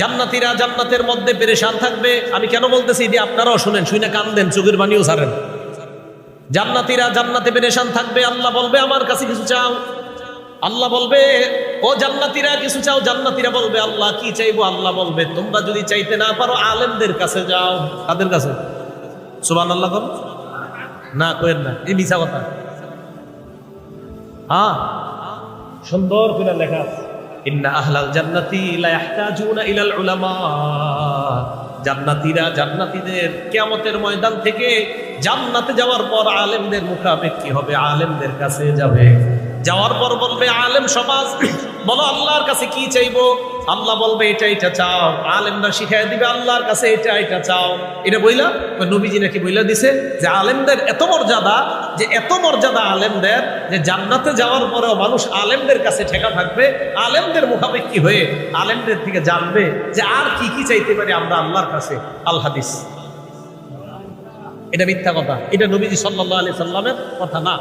জান্নাতিরা জান্নাতের মধ্যে পেরেশান থাকবে। আমি কেন বলতেছি যে আপনারাও শুনেন শুনে কান্দেন, চোখের বানিও ছাড়েন। জান্নাতিরা জান্নাতে পেরেশান থাকবে, আল্লাহ বলবে, আমার কাছে কিছু চাও। আল্লাহ বলবে, ও জান্নাতিরা, কিছু চাও? জান্নাতিরা বলবে, আল্লাহ কি চাইব? আল্লাহ বলবে, তোমরা যদি চাইতে না পারো, আলেমদের কাছে যাও। তাদের কাছে? সুবান আল্লাহ কর না করেন না, এই মিছা কথা। হ্যাঁ সুন্দর করে লেখা আছে। ইন্না আহলাল জান্নাতি লা ইয়াহতাজুনা ইলাল উলামা। জান্নাতীরা জান্নাতীদের কিয়ামতের ময়দান থেকে জান্নাতে যাওয়ার পর আলেমদের মুখাপেক্ষি হবে, আলেমদের কাছে যাবে। যাওয়ার পর বলবে, আলেম সমাজ বলো, আল্লাহর কাছে কি চাইব? আল্লাহ বলবে, এটা এটা চাও। আলেমরা শিখাই দিবে, আল্লাহর কাছে এটা এটা চাও। এটা বইলা নবীজি নাকি বইলা দিছে যে আলেমদের এত মর্যাদা, যে এত মর্যাদা আলেমদের, যে জান্নাতে যাওয়ার পরেও মানুষ আলেমদের কাছে ঠেকা থাকবে, আলেমদের মুখাপেক্ষি হয়ে আলেমদের থেকে জানবে যে আর কি কি চাইতে পারি আমরা আল্লাহর কাছে। আল হাদিস। এটা মিথ্যা কথা। এটা নবীজি সাল্লাহ আলি সাল্লামের কথা না।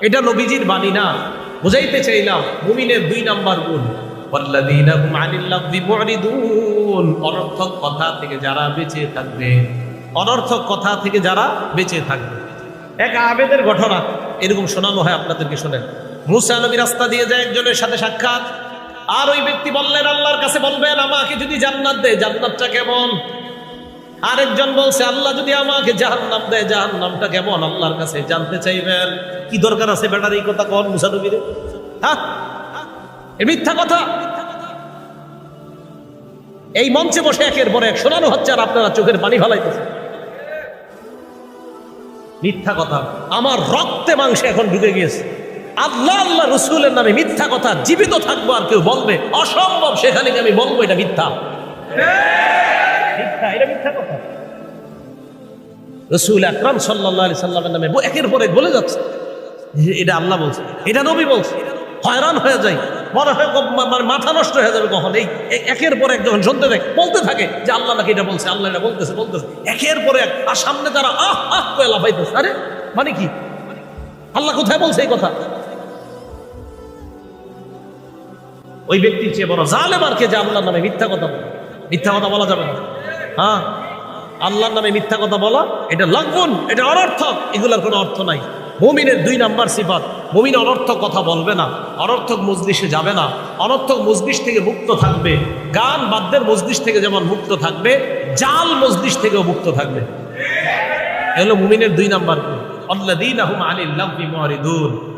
এটা নবীজির বাণী না। বুঝাইতে চাইলাম মুমিনের দুই নাম্বার গুণ। অনর্থক কথা থেকে যারা বেঁচে থাকবে, অনর্থক কথা থেকে যারা বেঁচে থাকবে। এক আবেদের ঘটনা, এরকম শোনানো হয় আপনাদেরকে শোনেন। মুসা নবী রাস্তা দিয়ে যায় একজনের সাথে সাক্ষাৎ। আর ওই ব্যক্তি বললেন, আল্লাহর কাছে বলবেন, আমাকে যদি জান্নাত দেয়, জান্নাতটা কেমন? আরেকজন বলছে, আল্লাহ যদি আমাকে জাহান্নাম দেয়, জাহান্নামটা কেমন আল্লাহর কাছে জানতে চাইবেন? কি দরকার আছে এই কথা কন মুসা নবীরে। হ্যাঁ মিথ্যা কথা। এই মঞ্চে বসে একের পর এক শোনানো হচ্ছে আর আপনারা চোখের পানি ফেলাইতেছে মিথ্যা কথা। আমার রক্তে মাংসে এখন ঢুকে গিয়েছে। আল্লাহ আল্লাহ রসুলের নামে মিথ্যা কথা। জীবিত থাকব আর কেউ বলবে। অসম্ভব, সেখানে আমি বলব এটা মিথ্যা। মিথ্যা, এটা মিথ্যা কথা। রসুল আকরাম সাল্লাহ সাল্লামের নামে একের পর বলে যাচ্ছে। এটা আল্লাহ বলছে, এটা নবী বলছে। হয়রান হয়ে যায়, মনে হয় মানে মাথা নষ্ট হয়ে যাবে কখন? এই একের পর এক যখন শুনতে বলতে থাকে যে আল্লাহ নাকি এটা বলছে, আল্লাহ এটা বলতেছে বলতেছে। একের পর এক, আর সামনে তারা আহ আহ করে লাফাইতেছে। আরে মানে কি? আল্লাহ কোথায় বলছে এই কথা? ওই ব্যক্তির চেয়ে বড় জালেম আর কে যে আল্লাহর নামে মিথ্যা কথা মিথ্যা কথা বলা যাবে না। হ্যাঁ? আল্লাহর নামে মিথ্যা কথা বলা, এটা লাগবন এটা অনর্থক। এগুলোর কোনো অর্থ নাই। মুমিনের দুই নাম্বার সিফাত, মুমিন অনর্থক কথা বলবে না, অনর্থক মজলিসে যাবে না। অনর্থক মজলিস থেকে মুক্ত থাকবে। গান বাদ্যের মজলিস থেকে যেমন মুক্ত থাকবে, জাল মজলিস থেকেও মুক্ত থাকবে। এ হলো মুমিনের দুই নাম্বার গুণ। আল্লাযীনা হুম আনিল লাগবি মুরিদুন